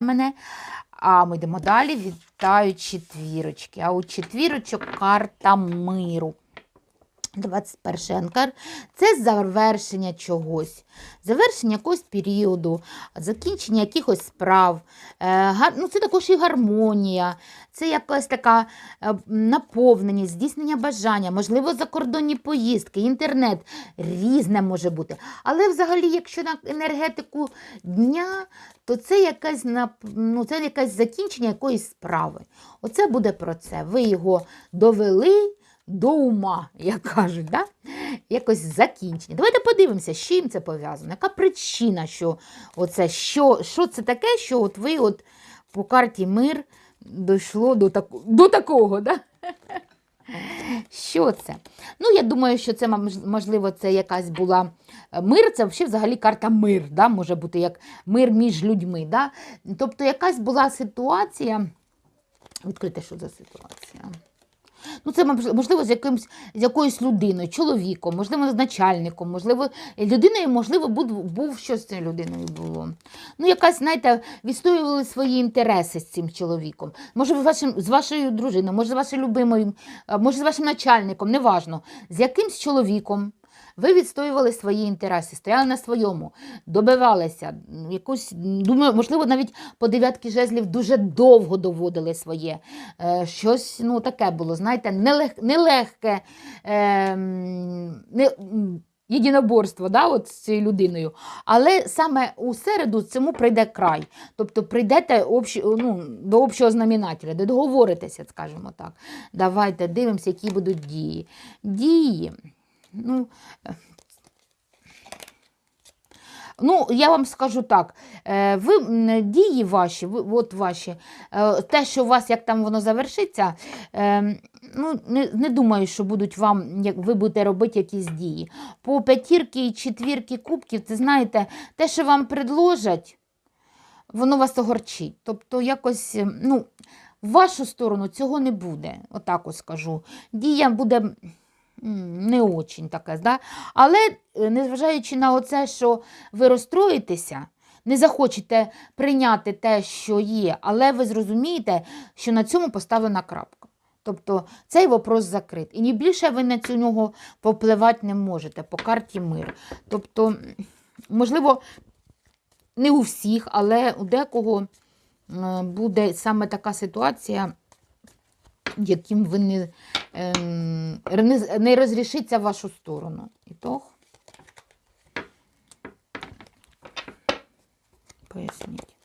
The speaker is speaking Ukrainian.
мене. А ми йдемо далі. Вітаю четвірочки. А у четвірочок карта миру. 21 анкар це завершення чогось, завершення якогось періоду, закінчення якихось справ. Е, ну, це також і гармонія, це якась така е, наповненість, здійснення бажання, можливо, закордонні поїздки, інтернет, різне може бути. Але взагалі, якщо на енергетику дня, то це якась, нап- ну, це якесь закінчення якоїсь справи. Оце буде про це. Ви його довели до ума, як кажуть, да? якось закінчення. Давайте подивимося, з чим це пов'язано. Яка причина, що оце, що, що це таке, що от ви от по карті мир дійшло до, таку, до такого. Да? Що це? Ну, я думаю, що це можливо, це якась була е, мир, це взагалі карта мир, да? може бути як мир між людьми. Да? Тобто якась була ситуація. Відкрите, що за ситуація? Ну, це можливо з якимсь з якоюсь людиною, чоловіком, можливо, з начальником, можливо, людиною, можливо, був, був що з цією людиною було. Ну, якась, знаєте, відстоювали свої інтереси з цим чоловіком. Може, вашим, з вашою дружиною, може, з вашою любимою, може, з вашим начальником, неважно, з якимсь чоловіком. Ви відстоювали свої інтереси, стояли на своєму, добивалися. Якусь, думаю, можливо, навіть по дев'ятки жезлів дуже довго доводили своє. Е, щось ну, таке було, знаєте, нелег, нелегке е, не, єдиноборство да, от з цією людиною. Але саме у середу цьому прийде край. Тобто прийдете общ, ну, до общого знаменателя, де договоритеся, скажімо так. Давайте дивимося, які будуть дії. Дії. Ну, Ну, я вам скажу так, е, ви дії ваші, ви- от ваші, е, те, що у вас як там воно завершиться, е, ну, не, не думаю, що будуть вам, як ви будете робити якісь дії. По п'ятірки і четвірки кубків, це знаєте, те, що вам предложать, воно вас огорчить. Тобто, якось, ну, в вашу сторону цього не буде. Отак ось скажу. Дія буде не очень таке, да? але е, незважаючи на оце, що ви розстроїтеся, не захочете прийняти те, що є, але ви зрозумієте, що на цьому поставлена крапка. Тобто цей вопрос закрит. І ні більше ви на цю нього попливати не можете по карті мир. Тобто, можливо, не у всіх, але у декого буде саме така ситуація, яким ви не, не розрішиться в вашу сторону. Ітог. Поясніть.